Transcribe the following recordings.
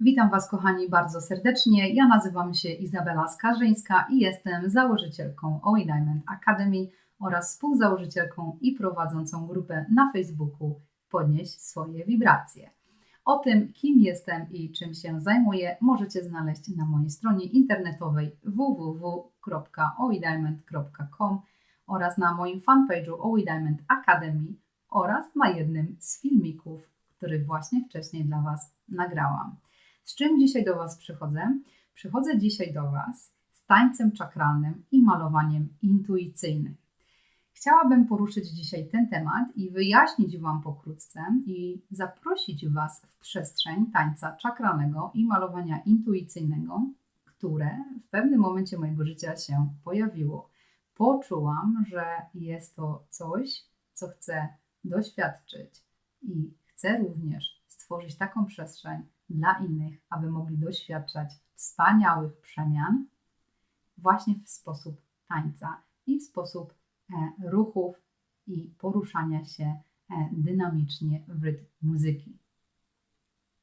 Witam Was, kochani, bardzo serdecznie. Ja nazywam się Izabela Skarżyńska i jestem założycielką OE Diamond Academy oraz współzałożycielką i prowadzącą grupę na Facebooku Podnieść swoje wibracje. O tym, kim jestem i czym się zajmuję, możecie znaleźć na mojej stronie internetowej www.oediamond.com oraz na moim fanpage'u OE Diamond Academy oraz na jednym z filmików, który właśnie wcześniej dla Was nagrałam. Z czym dzisiaj do Was przychodzę? Przychodzę dzisiaj do Was z tańcem czakralnym i malowaniem intuicyjnym. Chciałabym poruszyć dzisiaj ten temat i wyjaśnić Wam pokrótce i zaprosić Was w przestrzeń tańca czakralnego i malowania intuicyjnego, które w pewnym momencie mojego życia się pojawiło. Poczułam, że jest to coś, co chcę doświadczyć i chcę również stworzyć taką przestrzeń dla innych, aby mogli doświadczać wspaniałych przemian właśnie w sposób tańca i w sposób e, ruchów i poruszania się e, dynamicznie w rytm muzyki.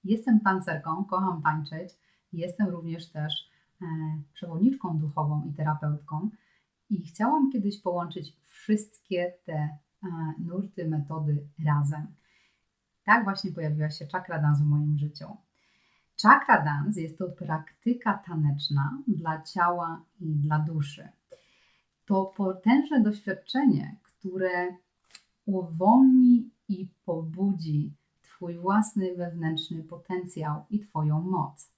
Jestem tancerką, kocham tańczyć. Jestem również też e, przewodniczką duchową i terapeutką i chciałam kiedyś połączyć wszystkie te nurty, metody razem. Tak właśnie pojawiła się czakra dance w moim życiu. Chakra dance jest to praktyka taneczna dla ciała i dla duszy. To potężne doświadczenie, które uwolni i pobudzi Twój własny wewnętrzny potencjał i Twoją moc.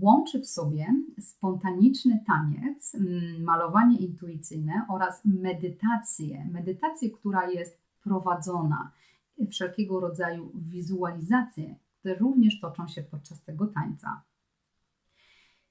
Łączy w sobie spontaniczny taniec, mm, malowanie intuicyjne oraz medytację. Medytację, która jest prowadzona, wszelkiego rodzaju wizualizacje, które również toczą się podczas tego tańca.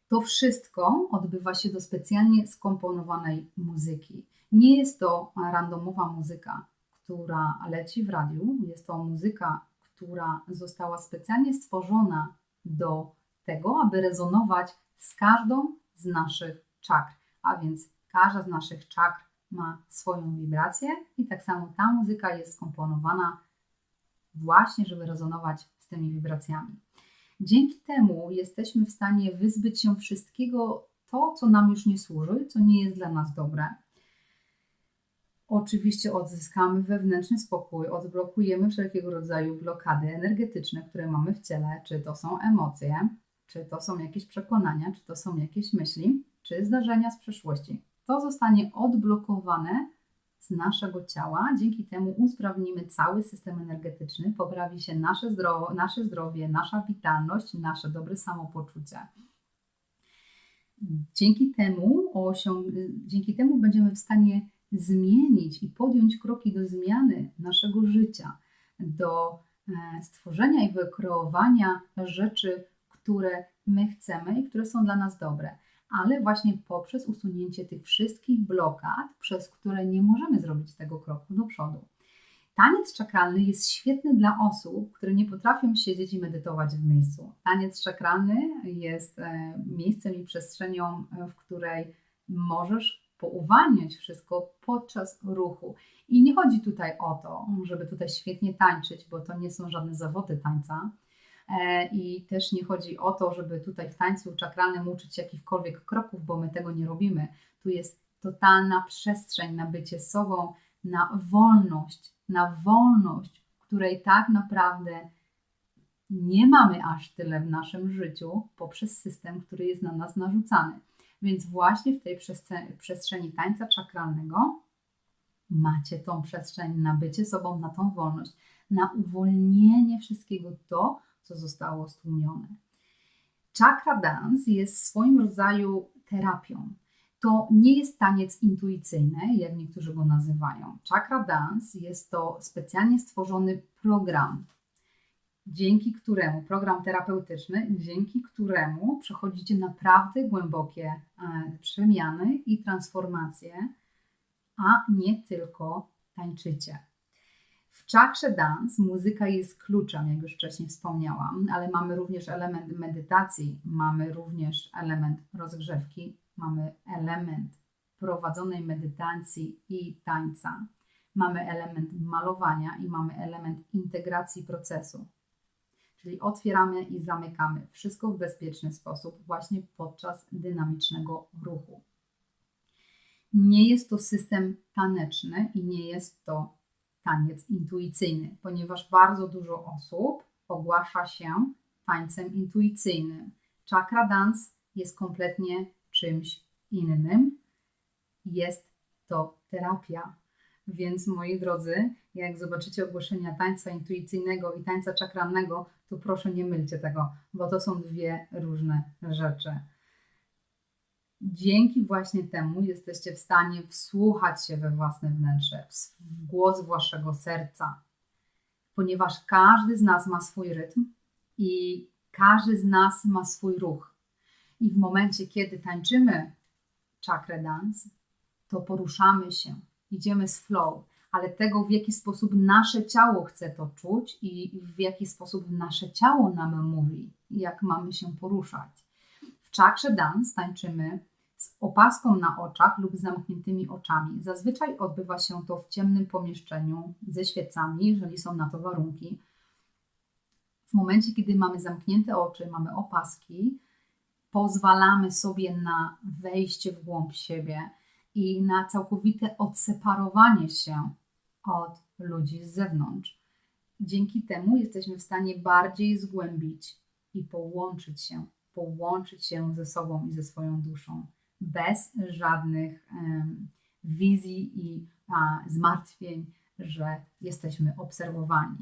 To wszystko odbywa się do specjalnie skomponowanej muzyki. Nie jest to randomowa muzyka, która leci w radiu, jest to muzyka, która została specjalnie stworzona do tego, aby rezonować z każdą z naszych czakr, a więc każda z naszych czakr ma swoją wibrację i tak samo ta muzyka jest skomponowana właśnie, żeby rezonować z tymi wibracjami. Dzięki temu jesteśmy w stanie wyzbyć się wszystkiego to, co nam już nie służy, co nie jest dla nas dobre. Oczywiście odzyskamy wewnętrzny spokój, odblokujemy wszelkiego rodzaju blokady energetyczne, które mamy w ciele, czy to są emocje, czy to są jakieś przekonania, czy to są jakieś myśli, czy zdarzenia z przeszłości. To zostanie odblokowane z naszego ciała. Dzięki temu usprawnimy cały system energetyczny, poprawi się nasze, zdrowo, nasze zdrowie, nasza witalność, nasze dobre samopoczucie. Dzięki temu, dzięki temu będziemy w stanie zmienić i podjąć kroki do zmiany naszego życia, do e, stworzenia i wykreowania rzeczy, które my chcemy i które są dla nas dobre ale właśnie poprzez usunięcie tych wszystkich blokad, przez które nie możemy zrobić tego kroku do przodu. Taniec czakralny jest świetny dla osób, które nie potrafią siedzieć i medytować w miejscu. Taniec czakralny jest e, miejscem i przestrzenią, e, w której możesz pouwalniać wszystko podczas ruchu. I nie chodzi tutaj o to, żeby tutaj świetnie tańczyć, bo to nie są żadne zawody tańca, I też nie chodzi o to, żeby tutaj w tańcu czakralnym uczyć jakichkolwiek kroków, bo my tego nie robimy. Tu jest totalna przestrzeń na bycie sobą, na wolność, na wolność, której tak naprawdę nie mamy aż tyle w naszym życiu poprzez system, który jest na nas narzucany. Więc właśnie w tej przestrzeni tańca czakralnego macie tą przestrzeń na bycie sobą, na tą wolność, na uwolnienie wszystkiego to, co zostało stłumione. Chakra dance jest swoim rodzaju terapią. To nie jest taniec intuicyjny, jak niektórzy go nazywają. Chakra dance jest to specjalnie stworzony program, dzięki któremu, program terapeutyczny, dzięki któremu przechodzicie naprawdę głębokie e, przemiany i transformacje, a nie tylko tańczycie. W czakrze dance muzyka jest kluczem, jak już wcześniej wspomniałam, ale mamy również element medytacji, mamy również element rozgrzewki, mamy element prowadzonej medytacji i tańca, mamy element malowania i mamy element integracji procesu. czyli otwieramy i zamykamy wszystko w bezpieczny sposób, właśnie podczas dynamicznego ruchu. Nie jest to system taneczny i nie jest to taniec intuicyjny, ponieważ bardzo dużo osób ogłasza się tańcem intuicyjnym. Chakra dance jest kompletnie czymś innym. Jest to terapia. Więc moi drodzy, jak zobaczycie ogłoszenia tańca intuicyjnego i tańca czakrannego, to proszę nie mylcie tego, bo to są dwie różne rzeczy. Dzięki właśnie temu jesteście w stanie wsłuchać się we własne wnętrze, w głos waszego serca, ponieważ każdy z nas ma swój rytm i każdy z nas ma swój ruch. I w momencie, kiedy tańczymy chakrę dance, to poruszamy się, idziemy z flow, ale tego, w jaki sposób nasze ciało chce to czuć i w jaki sposób nasze ciało nam mówi, jak mamy się poruszać. W czakrze dance tańczymy z opaską na oczach lub zamkniętymi oczami. Zazwyczaj odbywa się to w ciemnym pomieszczeniu ze świecami, jeżeli są na to warunki. W momencie, kiedy mamy zamknięte oczy, mamy opaski, pozwalamy sobie na wejście w głąb siebie i na całkowite odseparowanie się od ludzi z zewnątrz. Dzięki temu jesteśmy w stanie bardziej zgłębić i połączyć się, połączyć się ze sobą i ze swoją duszą, bez żadnych wizji i zmartwień, że jesteśmy obserwowani.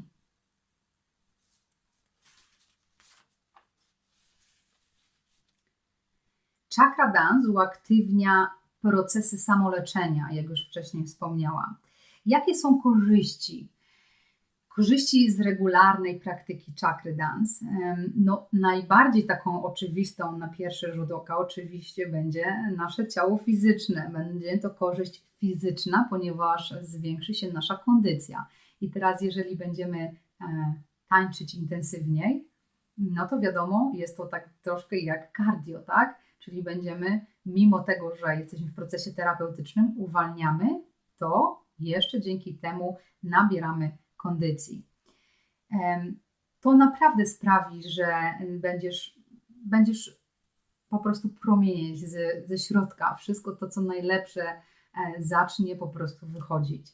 Chakra dance uaktywnia procesy samoleczenia, jak już wcześniej wspomniałam. Jakie są korzyści? Korzyści z regularnej praktyki chakry dance. No, najbardziej taką oczywistą na pierwszy rzut oka oczywiście będzie nasze ciało fizyczne. Będzie to korzyść fizyczna, ponieważ zwiększy się nasza kondycja. I teraz, jeżeli będziemy e, tańczyć intensywniej, no to wiadomo, jest to tak troszkę jak cardio, tak? Czyli będziemy, mimo tego, że jesteśmy w procesie terapeutycznym, uwalniamy, to jeszcze dzięki temu nabieramy kondycji. To naprawdę sprawi, że będziesz, będziesz po prostu promienieć ze, ze środka. Wszystko to, co najlepsze, e, zacznie po prostu wychodzić.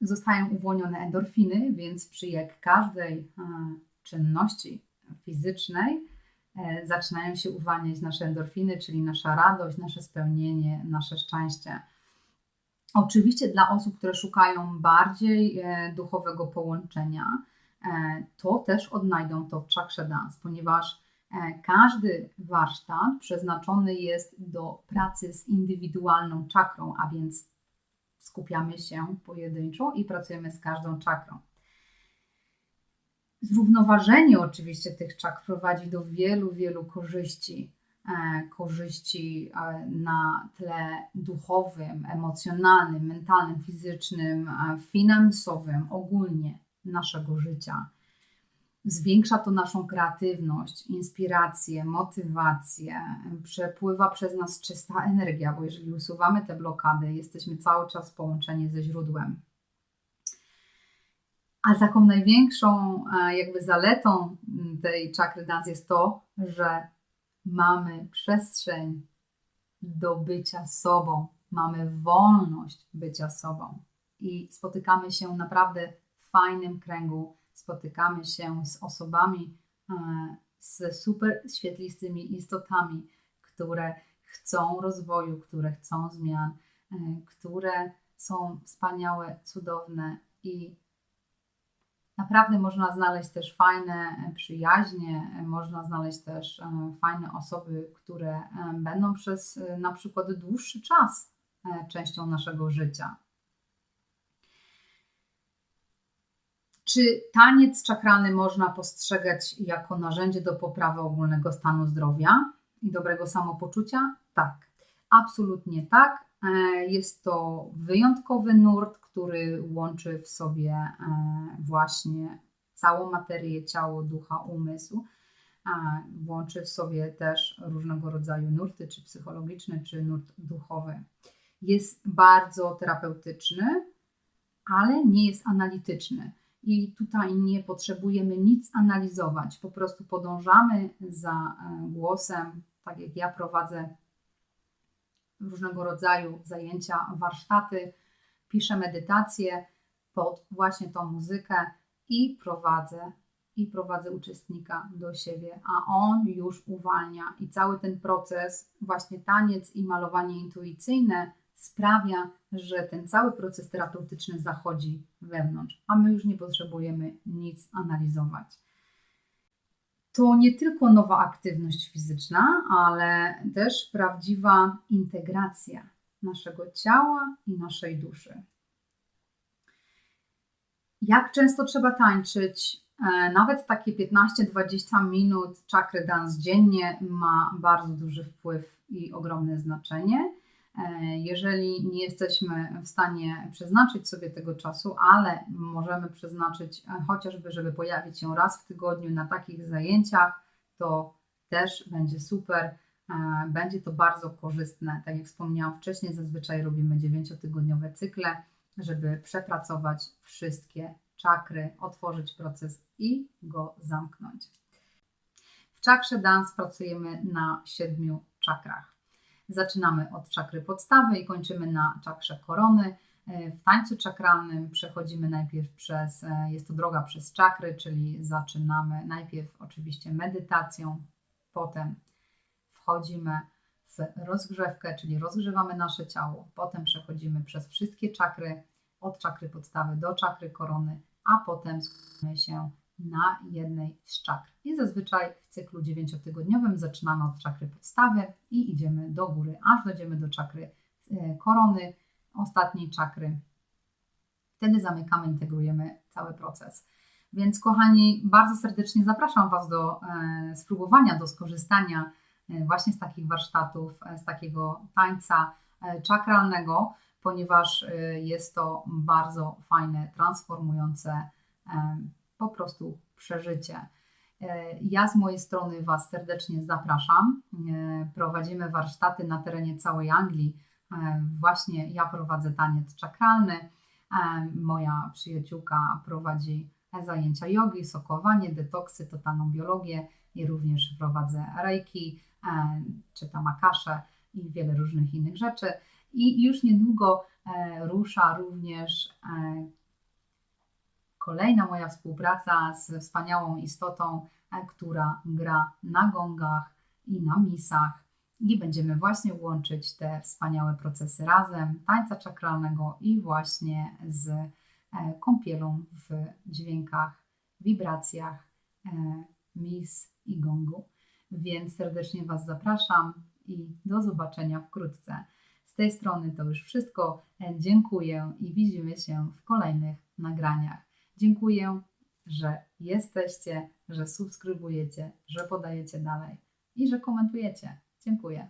Zostają uwolnione endorfiny, więc przy jak każdej e, czynności fizycznej E, zaczynają się uwalniać nasze endorfiny, czyli nasza radość, nasze spełnienie, nasze szczęście. Oczywiście dla osób, które szukają bardziej e, duchowego połączenia, e, to też odnajdą to w czakrze dance, ponieważ każdy warsztat przeznaczony jest do pracy z indywidualną czakrą, a więc skupiamy się pojedynczo i pracujemy z każdą czakrą. Zrównoważenie oczywiście tych czak prowadzi do wielu, wielu korzyści. E, korzyści e, na tle duchowym, emocjonalnym, mentalnym, fizycznym, e, finansowym, ogólnie naszego życia. Zwiększa to naszą kreatywność, inspirację, motywację, przepływa przez nas czysta energia, bo jeżeli usuwamy te blokady, jesteśmy cały czas połączeni ze źródłem. A taką największą jakby zaletą tej czakry dance jest to, że mamy przestrzeń do bycia sobą, mamy wolność bycia sobą i spotykamy się naprawdę w fajnym kręgu, spotykamy się z osobami, e, z super świetlistymi istotami, które chcą rozwoju, które chcą zmian, e, które są wspaniałe, cudowne i Naprawdę można znaleźć też fajne e, przyjaźnie, e, można znaleźć też e, fajne osoby, które będą przez na przykład dłuższy czas częścią naszego życia. Czy taniec czakralny można postrzegać jako narzędzie do poprawy ogólnego stanu zdrowia i dobrego samopoczucia? Tak, absolutnie tak. Jest to wyjątkowy nurt, który łączy w sobie e, właśnie całą materię, ciało, ducha, umysł. Łączy w sobie też różnego rodzaju nurty, czy psychologiczne, czy nurt duchowy. Jest bardzo terapeutyczny, ale nie jest analityczny. i tutaj nie potrzebujemy nic analizować, po prostu podążamy za e, głosem, tak jak ja prowadzę różnego rodzaju zajęcia, warsztaty, piszę medytacje pod właśnie tą muzykę i prowadzę i prowadzę uczestnika do siebie, a on już uwalnia i cały ten proces, właśnie taniec i malowanie intuicyjne sprawia, że ten cały proces terapeutyczny zachodzi wewnątrz, a my już nie potrzebujemy nic analizować. To nie tylko nowa aktywność fizyczna, ale też prawdziwa integracja naszego ciała i naszej duszy. Jak często trzeba tańczyć? E, nawet takie 15-20 minut czakry dance dziennie ma bardzo duży wpływ i ogromne znaczenie. E, jeżeli nie jesteśmy w stanie przeznaczyć sobie tego czasu, ale możemy przeznaczyć e, chociażby, żeby pojawić się raz w tygodniu na takich zajęciach, to też będzie super. Będzie to bardzo korzystne. Tak jak wspomniałam wcześniej, zazwyczaj robimy 9-tygodniowe cykle, żeby przepracować wszystkie czakry, otworzyć proces i go zamknąć. W czakrze dance pracujemy na siedmiu czakrach. Zaczynamy od czakry podstawy i kończymy na czakrze korony. W tańcu czakralnym przechodzimy najpierw przez, jest to droga przez czakry, czyli zaczynamy najpierw oczywiście medytacją, potem wchodzimy w rozgrzewkę, czyli rozgrzewamy nasze ciało, potem przechodzimy przez wszystkie czakry, od czakry podstawy do czakry korony, a potem skupiamy się na jednej z czakr. I zazwyczaj w cyklu dziewięciotygodniowym zaczynamy od czakry podstawy i idziemy do góry, aż dojdziemy do czakry e, korony, ostatniej czakry. Wtedy zamykamy, integrujemy cały proces. Więc kochani, bardzo serdecznie zapraszam Was do e, spróbowania, do skorzystania e, właśnie z takich warsztatów, z takiego tańca czakralnego ponieważ jest to bardzo fajne, transformujące po prostu przeżycie. E, ja z mojej strony Was serdecznie zapraszam. E, prowadzimy warsztaty na terenie całej Anglii. E, właśnie ja prowadzę taniec czakralny. Moja przyjaciółka prowadzi zajęcia jogi, sokowanie, detoksy, totalną biologię i również prowadzę reiki, czytam akasze i wiele różnych innych rzeczy. I już niedługo rusza również kolejna moja współpraca z wspaniałą istotą, e, która gra na gongach i na misach. I będziemy właśnie łączyć te wspaniałe procesy razem, tańca czakralnego i właśnie z kąpielą w dźwiękach, wibracjach mis i gongu. Więc serdecznie Was zapraszam i do zobaczenia wkrótce. Z tej strony to już wszystko. Dziękuję i widzimy się w kolejnych nagraniach. Dziękuję, że jesteście, że subskrybujecie, że podajecie dalej i że komentujecie. Dziękuję.